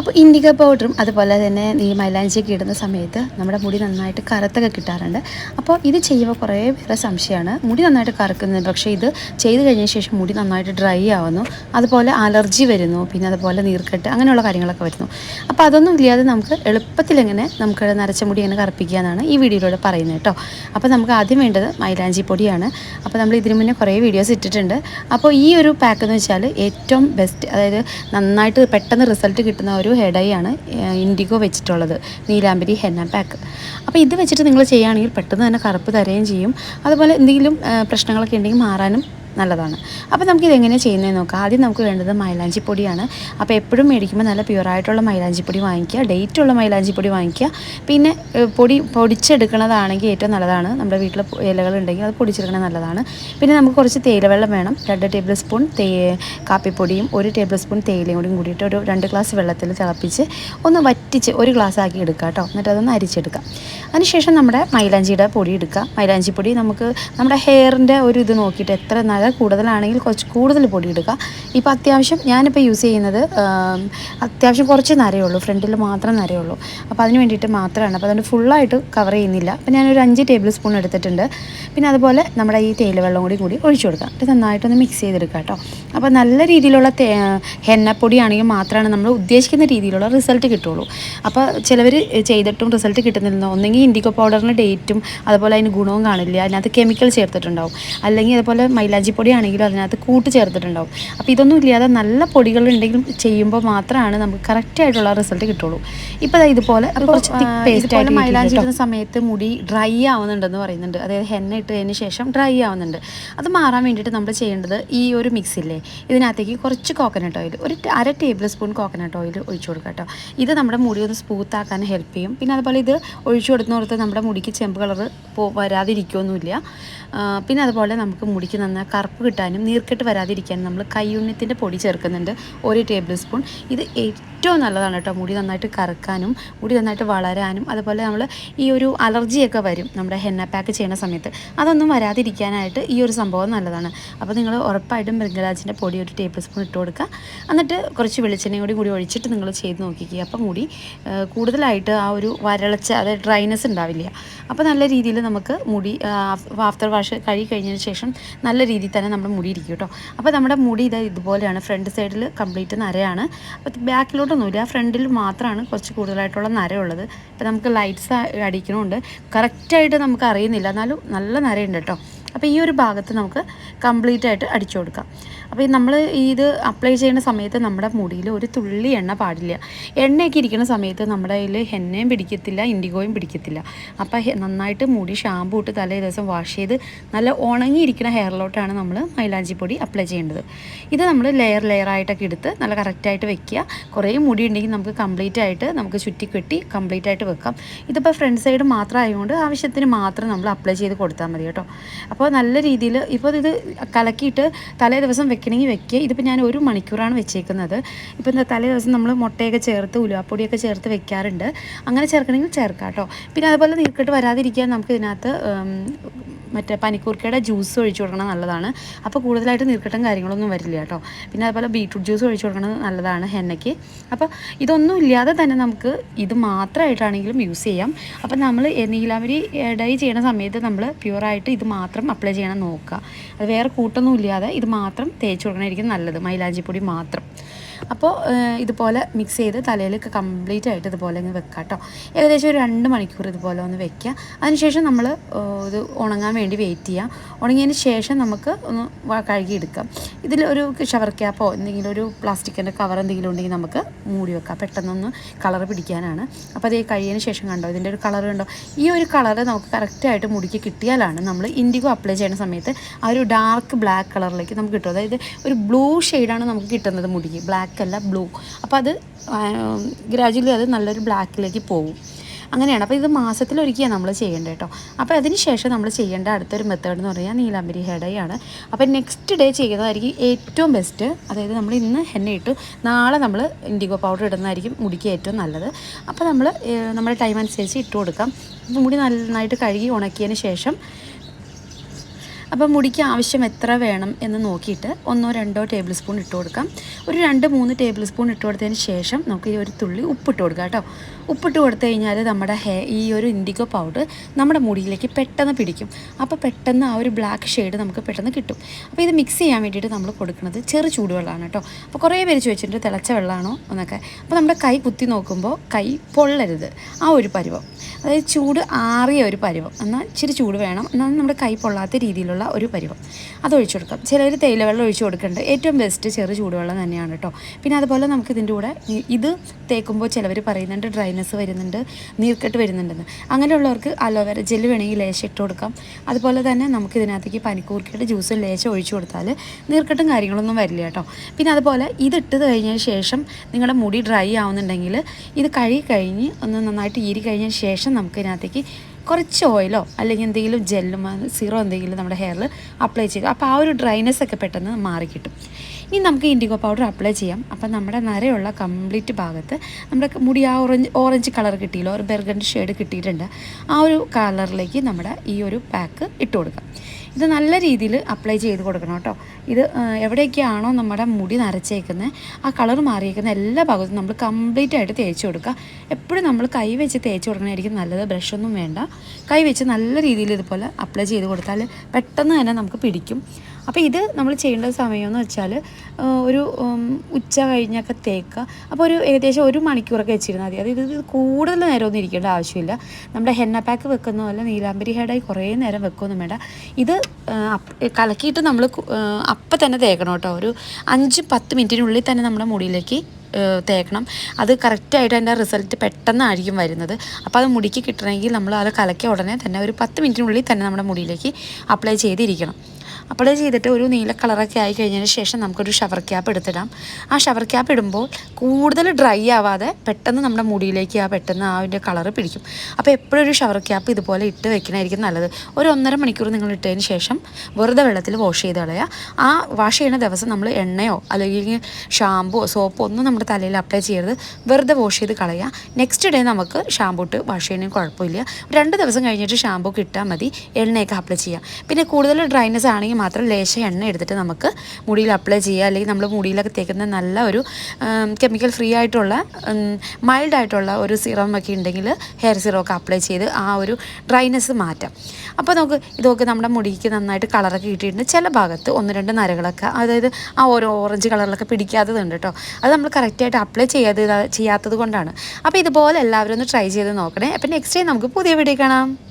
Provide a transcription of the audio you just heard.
അപ്പോൾ ഇൻഡിക പൗഡറും അതുപോലെ തന്നെ ഈ മൈലാഞ്ചിയൊക്കെ ഇടുന്ന സമയത്ത് നമ്മുടെ മുടി നന്നായിട്ട് കറുത്തൊക്കെ കിട്ടാറുണ്ട്. അപ്പോൾ ഇത് ചെയ്യുമ്പോൾ കുറേ വേറെ സംശയമാണ്. മുടി നന്നായിട്ട് കറുക്കുന്നത് പക്ഷേ ഇത് ചെയ്ത് കഴിഞ്ഞ ശേഷം മുടി നന്നായിട്ട് ഡ്രൈ ആവുന്നു. അതുപോലെ അലർജി വരുന്നു പിന്നെ അതുപോലെ നീർക്കെട്ട് അങ്ങനെയുള്ള കാര്യങ്ങളൊക്കെ വരുന്നു. അപ്പോൾ അതൊന്നും ഇല്ലാതെ നമുക്ക് എളുപ്പത്തിൽ എങ്ങനെ നമുക്ക് നരച്ച മുടി എങ്ങനെ കറുപ്പിക്കുക എന്നാണ് ഈ വീഡിയോയിലൂടെ പറയുന്നത് കേട്ടോ. അപ്പോൾ നമുക്ക് ആദ്യം വേണ്ടത് മൈലാഞ്ചി പൊടിയാണ്. അപ്പോൾ നമ്മൾ ഇതിനു മുന്നേ കുറേ വീഡിയോസ് ഇട്ടിട്ടുണ്ട്. അപ്പോൾ ഈ ഒരു പാക്ക് എന്ന് വെച്ചാൽ ഏറ്റവും ബെസ്റ്റ് അതായത് നന്നായിട്ട് പെട്ടെന്ന് റിസൾട്ട് കിട്ടുന്ന ഹെയർ ഡൈ ആണ് ഇൻഡിഗോ വെച്ചിട്ടുള്ളത് നീലാംബരി ഹെന്ന പാക്ക്. അപ്പോൾ ഇത് വെച്ചിട്ട് നിങ്ങൾ ചെയ്യുകയാണെങ്കിൽ പെട്ടെന്ന് തന്നെ കറുപ്പ് തരുകയും ചെയ്യും. അതുപോലെ എന്തെങ്കിലും പ്രശ്നങ്ങളൊക്കെ ഉണ്ടെങ്കിൽ മാറാനും നല്ലതാണ്. അപ്പോൾ നമുക്കിത് എങ്ങനെയാണ് ചെയ്യുന്നതെന്ന് നോക്കാം. ആദ്യം നമുക്ക് വേണ്ടത് മൈലാഞ്ചി പൊടിയാണ്. അപ്പോൾ എപ്പോഴും മേടിക്കുമ്പോൾ നല്ല പ്യുവറായിട്ടുള്ള മൈലാഞ്ചി പൊടി വാങ്ങിക്കുക. ഡേറ്റ് ഉള്ള മൈലാഞ്ചി പൊടി വാങ്ങിക്കുക. പിന്നെ പൊടി പൊടിച്ചെടുക്കുന്നതാണെങ്കിൽ ഏറ്റവും നല്ലതാണ്. നമ്മുടെ വീട്ടിൽ ഇലകളുണ്ടെങ്കിൽ അത് പൊടിച്ചെടുക്കണത് നല്ലതാണ്. പിന്നെ നമുക്ക് കുറച്ച് തേയിലവെള്ളം വേണം. രണ്ട് ടേബിൾ സ്പൂൺ തേ കാപ്പിപ്പൊടിയും ഒരു ടേബിൾ സ്പൂൺ തേയിലയും കൂടി കൂടിയിട്ട് ഒരു രണ്ട് ഗ്ലാസ് വെള്ളത്തിൽ തിളപ്പിച്ച് ഒന്ന് വറ്റിച്ച് ഒരു ഗ്ലാസ് ആക്കി എടുക്കുക കേട്ടോ. എന്നിട്ട് അതൊന്ന് അരിച്ചെടുക്കുക. അതിനുശേഷം നമ്മുടെ മൈലാഞ്ചിയുടെ പൊടി എടുക്കുക. മൈലാഞ്ചി പൊടി നമുക്ക് നമ്മുടെ ഹെയറിന്റെ ഒരു ഇത് നോക്കിയിട്ട് എത്ര കൂടുതലാണെങ്കിൽ കുറച്ച് കൂടുതൽ പൊടി എടുക്കുക ഇപ്പോൾ അത്യാവശ്യം ഞാനിപ്പോൾ യൂസ് ചെയ്യുന്നത് അത്യാവശ്യം കുറച്ച് നരയുള്ളൂ. ഫ്രണ്ടിൽ മാത്രം നരയുള്ളൂ. അപ്പോൾ അതിന് വേണ്ടിയിട്ട് മാത്രമാണ്. അപ്പോൾ അതുകൊണ്ട് ഫുള്ളായിട്ട് കവർ ചെയ്യുന്നില്ല. അപ്പോൾ ഞാനൊരു അഞ്ച് ടേബിൾ സ്പൂൺ എടുത്തിട്ടുണ്ട്. പിന്നെ അതുപോലെ നമ്മുടെ ഈ തേയില വെള്ളം കൂടി കൂടി ഒഴിച്ചു കൊടുക്കുക. ഇത് നന്നായിട്ടൊന്ന് മിക്സ് ചെയ്തെടുക്കുക കേട്ടോ. അപ്പോൾ നല്ല രീതിയിലുള്ള ഹെന്നപ്പൊടിയാണെങ്കിൽ മാത്രമാണ് നമ്മൾ ഉദ്ദേശിക്കുന്ന രീതിയിലുള്ള റിസൾട്ട് കിട്ടുള്ളൂ അപ്പോൾ ചിലവർ ചെയ്തിട്ടും റിസൾട്ട് കിട്ടുന്നില്ല. ഒന്നെങ്കിൽ ഇൻഡിക്കോ പൗഡറിന് ഡേറ്റും അതുപോലെ അതിന് ഗുണവും കാണില്ല. അതിനകത്ത് കെമിക്കൽ ചേർത്തിട്ടുണ്ടാവും. അല്ലെങ്കിൽ അതുപോലെ മൈലാഞ്ചി പൊടി ആണെങ്കിലും അതിനകത്ത് കൂട്ട് ചേർത്തിട്ടുണ്ടാവും. അപ്പോൾ ഇതൊന്നും ഇല്ലാതെ നല്ല പൊടികൾ ഉണ്ടെങ്കിലും ചെയ്യുമ്പോൾ മാത്രമാണ് നമുക്ക് കറക്റ്റ് ആയിട്ടുള്ള റിസൾട്ട് കിട്ടുള്ളൂ. ഇപ്പോൾ ദാ ഇതുപോലെ കുറച്ച് തിക്ക് പേസ്റ്റ് ആയിട്ട് മൈലാഞ്ചി ഇടുന്ന സമയത്ത് മുടി ഡ്രൈ ആവുന്നുണ്ടെന്ന് പറയുന്നുണ്ട്. അതായത് ഹെന്ന ഇട്ടതിന് ശേഷം ഡ്രൈ ആവുന്നുണ്ട്. അത് മാറാൻ വേണ്ടിയിട്ട് നമ്മൾ ചെയ്യേണ്ടത് ഈ ഒരു മിക്സില്ലേ ഇതിനകത്തേക്ക് കുറച്ച് കോക്കനട്ട് ഓയിൽ ഒരു അര ടേബിൾ സ്പൂൺ കോക്കനട്ട് ഓയിൽ ഒഴിച്ചു കൊടുക്കുക കേട്ടോ ഇത് നമ്മുടെ മുടി ഒന്ന് സ്മൂത്ത് ആക്കാൻ ഹെൽപ്പ് ചെയ്യും. പിന്നെ അതുപോലെ ഇത് ഒഴിച്ചു കൊടുക്കുന്നോർത്ത് നമ്മുടെ മുടിക്ക് ചെമ്പ് കളർ പോ വരാതിരിക്കുമൊന്നുമില്ല പിന്നെ അതുപോലെ നമുക്ക് മുടിക്ക് നന്നായി കറുപ്പ് കിട്ടാനും നീർക്കെട്ട് വരാതിരിക്കാനും നമ്മൾ കയ്യുണ്ണിത്തിന്റെ പൊടി ചേർക്കുന്നുണ്ട്. ഒരു ടേബിൾ സ്പൂൺ. ഇത് ഏറ്റവും നല്ലതാണ് കേട്ടോ. മുടി നന്നായിട്ട് കറക്കാനും മുടി നന്നായിട്ട് വളരാനും അതുപോലെ നമ്മൾ ഈ ഒരു അലർജിയൊക്കെ വരും നമ്മുടെ ഹെന്ന പാക്ക് ചെയ്യുന്ന സമയത്ത്. അതൊന്നും വരാതിരിക്കാനായിട്ട് ഈ ഒരു സംഭവം നല്ലതാണ്. അപ്പോൾ നിങ്ങൾ ഉറപ്പായിട്ടും മൃഗരാജിന്റെ പൊടി ഒരു ടേബിൾ സ്പൂൺ ഇട്ട് കൊടുക്കുക. എന്നിട്ട് കുറച്ച് വെളിച്ചെണ്ണയും കൂടി കൂടി ഒഴിച്ചിട്ട് നിങ്ങൾ ചെയ്ത് നോക്കിക്കുക. അപ്പം മുടി കൂടുതലായിട്ട് ആ ഒരു വരൾച്ച അതായത് ഡ്രൈനെസ് ഉണ്ടാവില്ല. അപ്പോൾ നല്ല രീതിയിൽ നമുക്ക് മുടി ആഫ്റ്റർ വാഷ് കഴുകി കഴിഞ്ഞതിന് ശേഷം നല്ല രീതിയിൽ തന്നെ നമ്മുടെ മുടി ഇരിക്കും കേട്ടോ. അപ്പോൾ നമ്മുടെ മുടി ഇത് ഇതുപോലെയാണ് ഫ്രണ്ട് സൈഡിൽ കംപ്ലീറ്റ് നരയാണ്. അപ്പോൾ ബാക്കിലോട്ടൊന്നുമില്ല ഫ്രണ്ടിൽ മാത്രമാണ് കുറച്ച് കൂടുതലായിട്ടുള്ള നരയുള്ളത്. അപ്പോൾ നമുക്ക് ലൈറ്റ്സ് അടിക്കണമുണ്ട് കറക്റ്റായിട്ട് നമുക്ക് അറിയുന്നില്ല എന്നാലും നല്ല നരയുണ്ട് കേട്ടോ. അപ്പോൾ ഈ ഒരു ഭാഗത്ത് നമുക്ക് കംപ്ലീറ്റ് ആയിട്ട് അടിച്ചു കൊടുക്കാം. അപ്പോൾ നമ്മൾ ഇത് അപ്ലൈ ചെയ്യുന്ന സമയത്ത് നമ്മുടെ മുടിയിൽ ഒരു തുള്ളി എണ്ണ പാടില്ല. എണ്ണയൊക്കെ ഇരിക്കുന്ന സമയത്ത് നമ്മുടെ കയ്യിൽ ഹെന്നയും പിടിക്കത്തില്ല ഇൻഡിഗോയും പിടിക്കത്തില്ല. അപ്പോൾ നന്നായിട്ട് മുടി ഷാമ്പു ഇട്ട് തലേ ദിവസം വാഷ് ചെയ്ത് നല്ല ഉണങ്ങിയിരിക്കുന്ന ഹെയറിലോട്ടാണ് നമ്മൾ മൈലാഞ്ചി പൊടി അപ്ലൈ ചെയ്യേണ്ടത്. ഇത് നമ്മൾ ലെയർ ലെയർ ആയിട്ടൊക്കെ എടുത്ത് നല്ല കറക്റ്റായിട്ട് വെക്കുക. കുറേ മുടി ഉണ്ടെങ്കിൽ നമുക്ക് കംപ്ലീറ്റ് ആയിട്ട് നമുക്ക് ചുറ്റി കെട്ടി കംപ്ലീറ്റ് ആയിട്ട് വെക്കാം. ഇതിപ്പോൾ ഫ്രണ്ട് സൈഡ് മാത്രം ആയതുകൊണ്ട് ആവശ്യത്തിന് മാത്രം നമ്മൾ അപ്ലൈ ചെയ്ത് കൊടുത്താൽ മതി കേട്ടോ. അപ്പോൾ നല്ല രീതിയിൽ ഇപ്പോൾ ഇത് കലക്കിയിട്ട് തലേ ദിവസം വെക്കണമെങ്കിൽ വെക്കുക. ഇതിപ്പോൾ ഞാൻ ഒരു മണിക്കൂറാണ് വെച്ചേക്കുന്നത്. ഇപ്പോൾ എന്താ തലേ ദിവസം നമ്മൾ മുട്ടയൊക്കെ ചേർത്ത് ഉലുവാപ്പൊടിയൊക്കെ ചേർത്ത് വെക്കാറുണ്ട്. അങ്ങനെ ചേർക്കണമെങ്കിൽ ചേർക്കാം കേട്ടോ. പിന്നെ അതുപോലെ നീർക്കെട്ട് വരാതിരിക്കാൻ നമുക്ക് ഇതിനകത്ത് മറ്റേ പനിക്കൂർക്കയുടെ ജ്യൂസ് ഒഴിച്ചു കൊടുക്കണം നല്ലതാണ്. അപ്പോൾ കൂടുതലായിട്ട് നീർക്കെട്ടും കാര്യങ്ങളൊന്നും വരില്ല കേട്ടോ. പിന്നെ അതുപോലെ ബീട്രൂട്ട് ജ്യൂസ് ഒഴിച്ചു കൊടുക്കുന്നത് നല്ലതാണ് ഹെന്നയ്ക്ക്. അപ്പോൾ ഇതൊന്നും ഇല്ലാതെ തന്നെ നമുക്ക് ഇത് മാത്രമായിട്ടാണെങ്കിലും യൂസ് ചെയ്യാം. അപ്പോൾ നമ്മൾ നീലാമരി ഡൈ ചെയ്യുന്ന സമയത്ത് നമ്മൾ പ്യുവറായിട്ട് ഇത് മാത്രം അപ്ലൈ ചെയ്യണം നോക്കുക. അത് വേറെ കൂട്ടൊന്നും ഇല്ലാതെ ഇത് മാത്രം തേച്ച് കൊടുക്കണമായിരിക്കും നല്ലത്. മൈലാഞ്ചിപ്പൊടി മാത്രം. അപ്പോൾ ഇതുപോലെ മിക്സ് ചെയ്ത് തലയിലൊക്കെ കംപ്ലീറ്റ് ആയിട്ട് ഇതുപോലെ അങ്ങ് വെക്കുക കേട്ടോ ഏകദേശം ഒരു രണ്ട് മണിക്കൂർ ഇതുപോലെ ഒന്ന് വെക്കുക അതിനുശേഷം നമ്മൾ ഇത് ഉണങ്ങാൻ വേണ്ടി വെയിറ്റ് ചെയ്യുക ഉണങ്ങിയതിന് ശേഷം നമുക്ക് ഒന്ന് കഴുകിയെടുക്കാം. ഇതിൽ ഒരു ഷവർ ക്യാപ്പോ എന്തെങ്കിലും ഒരു പ്ലാസ്റ്റിക്കിന്റെ കവർ എന്തെങ്കിലും ഉണ്ടെങ്കിൽ നമുക്ക് മൂടി വെക്കാം. പെട്ടെന്നൊന്ന് കളർ പിടിക്കാനാണ്. അപ്പോൾ അത് കഴിയതിന് ശേഷം കണ്ടോ ഇതിന്റെ ഒരു കളർ കണ്ടോ? ഈ ഒരു കളർ നമുക്ക് കറക്റ്റായിട്ട് മുടിക്ക് കിട്ടിയാലാണ് നമ്മൾ ഇൻഡിഗോ അപ്ലൈ ചെയ്യുന്ന സമയത്ത് ആ ഒരു ഡാർക്ക് ബ്ലാക്ക് കളറിലേക്ക് നമുക്ക് കിട്ടും. അതായത് ഒരു ബ്ലൂ ഷെയ്ഡാണ് നമുക്ക് കിട്ടുന്നത് മുടിക്ക്. ബ്ലാക്ക് അല്ല ബ്ലൂ അപ്പോൾ അത് ഗ്രാജുവലി അത് നല്ലൊരു ബ്ലാക്കിലേക്ക് പോകും. അങ്ങനെയാണ്. അപ്പോൾ ഇത് മാസത്തിലൊരിക്കലാണ് നമ്മൾ ചെയ്യേണ്ടത് കേട്ടോ. അപ്പോൾ അതിന് ശേഷം നമ്മൾ ചെയ്യേണ്ട അടുത്തൊരു മെത്തേഡ് എന്ന് പറഞ്ഞാൽ നീലാംബരി ഹെഡയാണ് അപ്പോൾ നെക്സ്റ്റ് ഡേ ചെയ്യുന്നതായിരിക്കും ഏറ്റവും ബെസ്റ്റ് അതായത് നമ്മൾ ഇന്ന് എണ്ണ ഇട്ടു. നാളെ നമ്മൾ ഇൻഡിഗോ പൗഡർ ഇടുന്നതായിരിക്കും മുടിക്ക് ഏറ്റവും നല്ലത്. അപ്പോൾ നമ്മൾ നമ്മുടെ ടൈം അനുസരിച്ച് ഇട്ട് കൊടുക്കാം. മുടി നന്നായിട്ട് കഴുകി ഉണക്കിയതിന് ശേഷം അപ്പോൾ മുടിക്ക് ആവശ്യം എത്ര വേണം എന്ന് നോക്കിയിട്ട് ഒന്നോ രണ്ടോ ടേബിൾ സ്പൂൺ ഇട്ട് കൊടുക്കാം. ഒരു രണ്ട് മൂന്ന് ടേബിൾ സ്പൂൺ ഇട്ട് കൊടുത്തതിന് ശേഷം നമുക്ക് ഈ ഒരു തുള്ളി ഉപ്പിട്ട് കൊടുക്കാം കേട്ടോ. ഉപ്പിട്ട് കൊടുത്തു കഴിഞ്ഞാൽ നമ്മുടെ ഹെ ഈ ഒരു ഇൻഡിഗോ പൗഡർ നമ്മുടെ മുടിയിലേക്ക് പെട്ടെന്ന് പിടിക്കും. അപ്പോൾ പെട്ടെന്ന് ആ ഒരു ബ്ലാക്ക് ഷെയ്ഡ് നമുക്ക് പെട്ടെന്ന് കിട്ടും. അപ്പോൾ ഇത് മിക്സ് ചെയ്യാൻ വേണ്ടിയിട്ട് നമ്മൾ കൊടുക്കുന്നത് ചെറു ചൂടുവെള്ളമാണ് കേട്ടോ. അപ്പോൾ കുറേ പേര് ചോദിച്ചിട്ടുണ്ട് തിളച്ച വെള്ളമാണോ എന്നൊക്കെ. അപ്പോൾ നമ്മുടെ കൈ കുത്തി നോക്കുമ്പോൾ കൈ പൊള്ളരുത്. ആ ഒരു പരുവം. അതായത് ചൂട് ആറിയ ഒരു പരുവം. എന്നാൽ ഇച്ചിരി ചൂട് വേണം. എന്നാൽ നമ്മുടെ കൈ പൊള്ളാത്ത രീതിയിലുള്ള ഒരു പരുവം. അത് ഒഴിച്ചു കൊടുക്കാം. ചിലർ തേയില വെള്ളം ഒഴിച്ചു കൊടുക്കുന്നുണ്ട് ഏറ്റവും ബെസ്റ്റ് ചെറു ചൂടുവെള്ളം തന്നെയാണ് കേട്ടോ പിന്നെ അതുപോലെ നമുക്ക് ഇതിന്റെ കൂടെ ഇത് തേക്കുമ്പോൾ ചിലവർ പറയുന്നുണ്ട് ഡ്രൈനസ് വരുന്നുണ്ട് നീർക്കെട്ട് വരുന്നുണ്ടെന്ന്. അങ്ങനെയുള്ളവർക്ക് അലോവേര ജെല്ല് വേണമെങ്കിൽ ലേശം ഇട്ട് കൊടുക്കാം. അതുപോലെ തന്നെ നമുക്ക് ഇതിനകത്തേക്ക് പനിക്കൂർക്കയുടെ ജ്യൂസ് ലേശം ഒഴിച്ചു കൊടുത്താൽ നീർക്കെട്ടും കാര്യങ്ങളൊന്നും വരില്ല കേട്ടോ പിന്നെ അതുപോലെ ഇതിട്ട് കഴിഞ്ഞതിന് ശേഷം നിങ്ങളുടെ മുടി ഡ്രൈ ആവുന്നുണ്ടെങ്കിൽ ഇത് കഴുകി കഴിഞ്ഞ് ഒന്ന് നന്നായിട്ട് ഈരി കഴിഞ്ഞതിന് ശേഷം നമുക്ക് ഇതിനകത്തേക്ക് കുറച്ച് ഓയിലോ അല്ലെങ്കിൽ എന്തെങ്കിലും ജെല്ലും സീറോ എന്തെങ്കിലും നമ്മുടെ ഹെയറിൽ അപ്ലൈ ചെയ്യുക. അപ്പോൾ ആ ഒരു ഡ്രൈനെസ് ഒക്കെ പെട്ടെന്ന് മാറി കിട്ടും. ഇനി നമുക്ക് ഇൻഡിഗോ പൗഡർ അപ്ലൈ ചെയ്യാം. അപ്പം നമ്മുടെ നരയുള്ള കംപ്ലീറ്റ് ഭാഗത്ത് നമ്മുടെ മുടി ആ ഓറഞ്ച് ഓറഞ്ച് കളർ കിട്ടിയല്ലോ. ഒരു ബെർഗണ്ട് ഷെയ്ഡ് കിട്ടിയിട്ടുണ്ട്. ആ ഒരു കളറിലേക്ക് നമ്മുടെ ഈ ഒരു പാക്ക് ഇട്ട് കൊടുക്കാം. ഇത് നല്ല രീതിയിൽ അപ്ലൈ ചെയ്ത് കൊടുക്കണം കേട്ടോ. ഇത് എവിടെയൊക്കെയാണോ നമ്മുടെ മുടി നരച്ചേക്കുന്നത് ആ കളർ മാറിയേക്കുന്ന എല്ലാ ഭാഗത്തും നമ്മൾ കംപ്ലീറ്റ് ആയിട്ട് തേച്ച് കൊടുക്കുക. എപ്പോഴും നമ്മൾ കൈ വെച്ച് തേച്ച് കൊടുക്കണമായിരിക്കും നല്ലത്. ബ്രഷൊന്നും വേണ്ട. കൈ വെച്ച് നല്ല രീതിയിൽ ഇതുപോലെ അപ്ലൈ ചെയ്ത് കൊടുത്താൽ പെട്ടെന്ന് തന്നെ നമുക്ക് പിടിക്കും. അപ്പോൾ ഇത് നമ്മൾ ചെയ്യേണ്ട സമയമെന്ന് വെച്ചാൽ ഒരു ഉച്ച കഴിഞ്ഞൊക്കെ തേക്കുക. അപ്പോൾ ഒരു ഏകദേശം ഒരു മണിക്കൂറൊക്കെ വെച്ചിരുന്നാൽ മതി. അതായത് ഇത് കൂടുതൽ നേരമൊന്നും ഇരിക്കേണ്ട ആവശ്യമില്ല. നമ്മുടെ ഹെന്ന പാക്ക് വെക്കുന്ന പോലെ നീലാംബരി ഹെഡായി കുറേ നേരം വെക്കുകയൊന്നും വേണ്ട. ഇത് കലക്കിയിട്ട് നമ്മൾ അപ്പം തന്നെ തേക്കണം കേട്ടോ. ഒരു അഞ്ച് പത്ത് മിനിറ്റിനുള്ളിൽ തന്നെ നമ്മുടെ മുടിയിലേക്ക് തേക്കണം. അത് കറക്റ്റായിട്ട് അതിന്റെ റിസൾട്ട് പെട്ടെന്നായിരിക്കും വരുന്നത്. അപ്പോൾ അത് മുടിക്ക് കിട്ടണമെങ്കിൽ നമ്മൾ അത് കലക്കിയ ഉടനെ തന്നെ ഒരു പത്ത് മിനിറ്റിനുള്ളിൽ തന്നെ നമ്മുടെ മുടിയിലേക്ക് അപ്ലൈ ചെയ്തിരിക്കണം. അപ്ലൈ ചെയ്തിട്ട് ഒരു നീല കളറൊക്കെ ആയി കഴിഞ്ഞതിന് ശേഷം നമുക്കൊരു ഷവർ ക്യാപ്പ് എടുത്തിടാം. ആ ഷവർ ക്യാപ്പ് ഇടുമ്പോൾ കൂടുതൽ ഡ്രൈ ആവാതെ പെട്ടെന്ന് നമ്മുടെ മുടിയിലേക്ക് ആ പെട്ടെന്ന് ആ അതിന്റെ കളർ പിടിക്കും. അപ്പോൾ എപ്പോഴും ഒരു ഷവർ ക്യാപ്പ് ഇതുപോലെ ഇട്ട് വെക്കണമായിരിക്കും നല്ലത്. ഒരു ഒന്നര മണിക്കൂർ നിങ്ങൾ ഇട്ടതിന് ശേഷം വെറുതെ വെള്ളത്തിൽ വാഷ് ചെയ്ത് കളയുക. ആ വാഷ് ചെയ്യുന്ന ദിവസം നമ്മൾ എണ്ണയോ അല്ലെങ്കിൽ ഷാമ്പോ സോപ്പോ ഒന്നും നമ്മുടെ തലയിൽ അപ്ലൈ ചെയ്യരുത്. വെറുതെ വാഷ് ചെയ്ത് കളയുക. നെക്സ്റ്റ് ഡേ നമുക്ക് ഷാമ്പൂ ഇട്ട് വാഷ് ചെയ്യുന്നതിന് കുഴപ്പമില്ല. രണ്ട് ദിവസം കഴിഞ്ഞിട്ട് ഷാമ്പൂ കിട്ടാൽ മതി. എണ്ണയൊക്കെ അപ്ലൈ ചെയ്യാം പിന്നെ കൂടുതൽ ഡ്രൈനെസ് ആണെങ്കിൽ മാത്രം ലേശം എണ്ണ എടുത്തിട്ട് നമുക്ക് മുടിയിൽ അപ്ലൈ ചെയ്യുക. അല്ലെങ്കിൽ നമ്മൾ മുടിയിലൊക്കെ തേക്കുന്ന നല്ല ഒരു കെമിക്കൽ ഫ്രീ ആയിട്ടുള്ള മൈൽഡ് ആയിട്ടുള്ള ഒരു സിറം ഒക്കെ ഉണ്ടെങ്കിൽ ഹെയർ സിറം ഒക്കെ അപ്ലൈ ചെയ്ത് ആ ഒരു ഡ്രൈനെസ് മാറ്റാം. അപ്പോൾ നമുക്ക് ഇതൊക്കെ നമ്മുടെ മുടിക്ക് നന്നായിട്ട് കളറൊക്കെ കിട്ടിയിട്ടുണ്ട്. ചില ഭാഗത്ത് ഒന്ന് രണ്ട് നരകളൊക്കെ അതായത് ആ ഓരോ ഓറഞ്ച് കളറിലൊക്കെ പിടിക്കാത്തതുണ്ട് കേട്ടോ അത് നമ്മൾ കറക്റ്റായിട്ട് അപ്ലൈ ചെയ്യാതെ ചെയ്യാത്തത് കൊണ്ടാണ്. അപ്പോൾ ഇതുപോലെ എല്ലാവരും ഒന്ന് ട്രൈ ചെയ്ത് നോക്കണേ. അപ്പോൾ നെക്സ്റ്റ് ഡേ നമുക്ക് പുതിയ വീഡിയോ കാണാം.